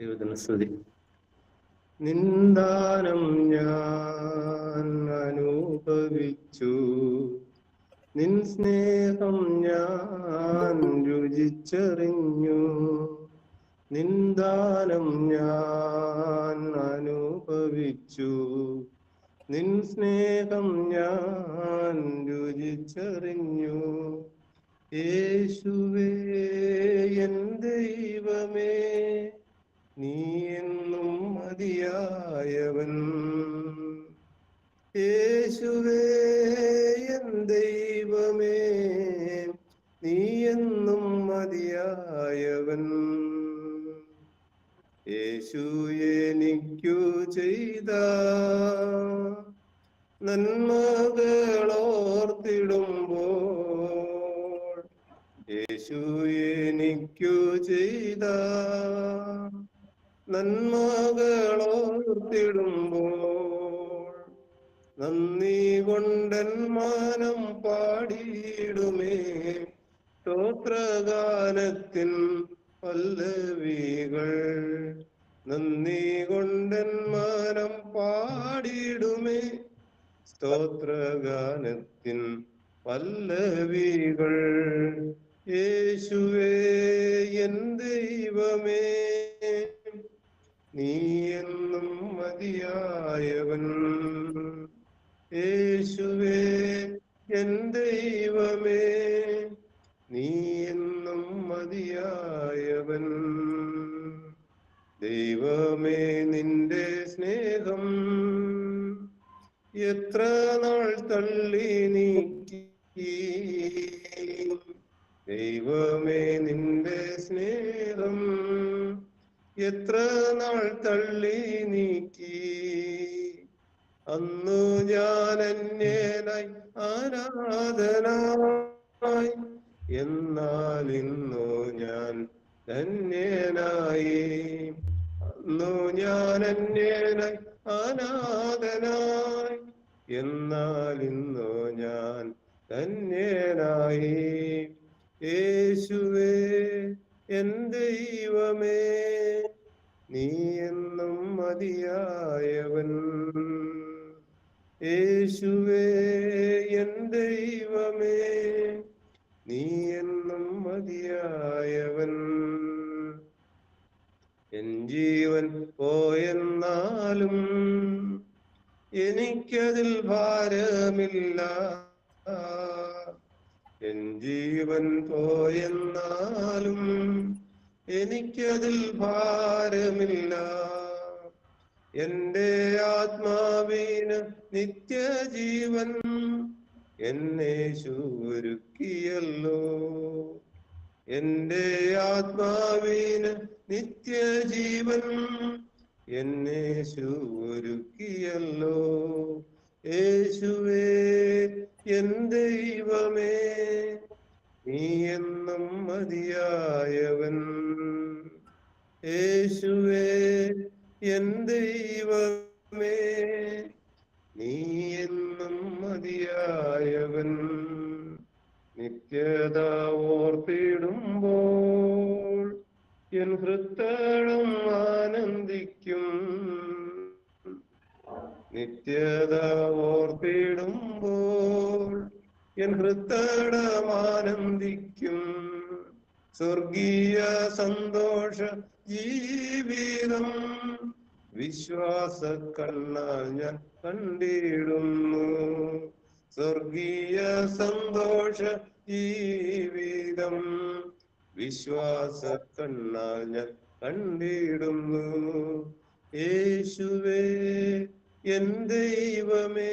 ദൈവത്തിന് നിന്ദാനം ഞാൻ അനുഭവിച്ചു. നിൻ സ്നേഹം ഞാൻ രുചിച്ചറിഞ്ഞു. നിന്ദാനം ഞാൻ അനുഭവിച്ചു. നിൻ സ്നേഹം ഞാൻ രുചിച്ചറിഞ്ഞു. യേശുവേ എൻ ദൈവമേ നീ എന്നും മതിയായവൻ. യേശുവേ എൻ ദൈവമേ നീ എന്നും മതിയായവൻ. യേശു എനിക്കു ചെയ്ത നന്മകളോർത്തിടുമ്പോൾ യേശു എനിക്കു ചെയ്ത നന്മകളോർത്തിടുമ്പോൾ നന്ദി കൊണ്ടൻ മാനം പാടിയിടുമേ. സ്തോത്രഗാനത്തിൻ പല്ലവികൾ നന്ദി കൊണ്ടൻ മാനം പാടിയിടുമേ. സ്തോത്രഗാനത്തിൻ പല്ലവികൾ യേശുവേ എൻ ദൈവമേ. നീ എന്നും മതിയായവൻ. യേശുവേ എൻ ദൈവമേ നീ എന്നും മതിയായവൻ. ദൈവമേ നിന്റെ സ്നേഹം എത്ര നാൾ തള്ളി നീക്കി? ദൈവമേ നിന്റെ സ്നേഹം എത്ര നാൾ തള്ളി നീക്കി? അന്നു ഞാൻ അന്യനായി ആരാധനായി. എന്നാൽ ഇന്നു ഞാൻ തന്നേനായി അന്നു ഞാൻ അന്യനായി അനാഥനായി എന്നാൽ ഇന്നു ഞാൻ തന്നേനായി യേശുവേ എൻ ദൈവമേ? നീ എന്നും മതിയായവൻ. യേശുവേ എൻ ദൈവമേ നീ എന്നും മതിയായവൻ. എൻ ജീവൻ പോയെന്നാലും എനിക്കതിൽ ഭാരമില്ല. എൻ ജീവൻ പോയെന്നാലും എനിക്കതിൽ ഭാരമില്ല. എന്റെ ആത്മാവീന നിത്യജീവൻ എന്നെ ഒരുക്കിയല്ലോ എന്റെ ആത്മാവീന നിത്യജീവൻ എന്നെ ഒരുക്കിയല്ലോ യേശുവേ എൻ ദൈവമേ നീ എന്നും മതിയായവൻ. യേശുവേ എൻ ദൈവമേ നീ എന്നും മതിയായവൻ. നിത്യത ഓർത്തിടുമ്പോൾ എൻ ഹൃത്തളം ആനന്ദിക്കും. നിത്യത ഓർത്തിടുമ്പോൾ എൻ ഹൃത്തടമാനന്ദിക്കും സ്വർഗീയ സന്തോഷ ജീവിതം വിശ്വാസ കണ്ണ ഞാൻ കണ്ടിടുന്നു. സ്വർഗീയ സന്തോഷ ജീവിതം വിശ്വാസ കണ്ണ ഞാൻ കണ്ടിടുന്നു. യേശുവേ എൻ ദൈവമേ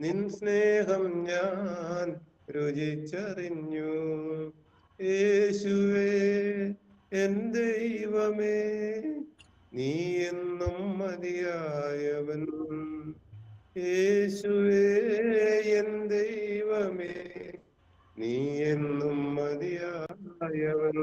നിൻ സ്നേഹം ഞാൻ രുചിച്ചറിഞ്ഞു. യേശുവേ എൻ ദൈവമേ നീ എന്നും മതിയായവൻ. യേശുവേ എൻ ദൈവമേ നീ എന്നും മതിയായവൻ.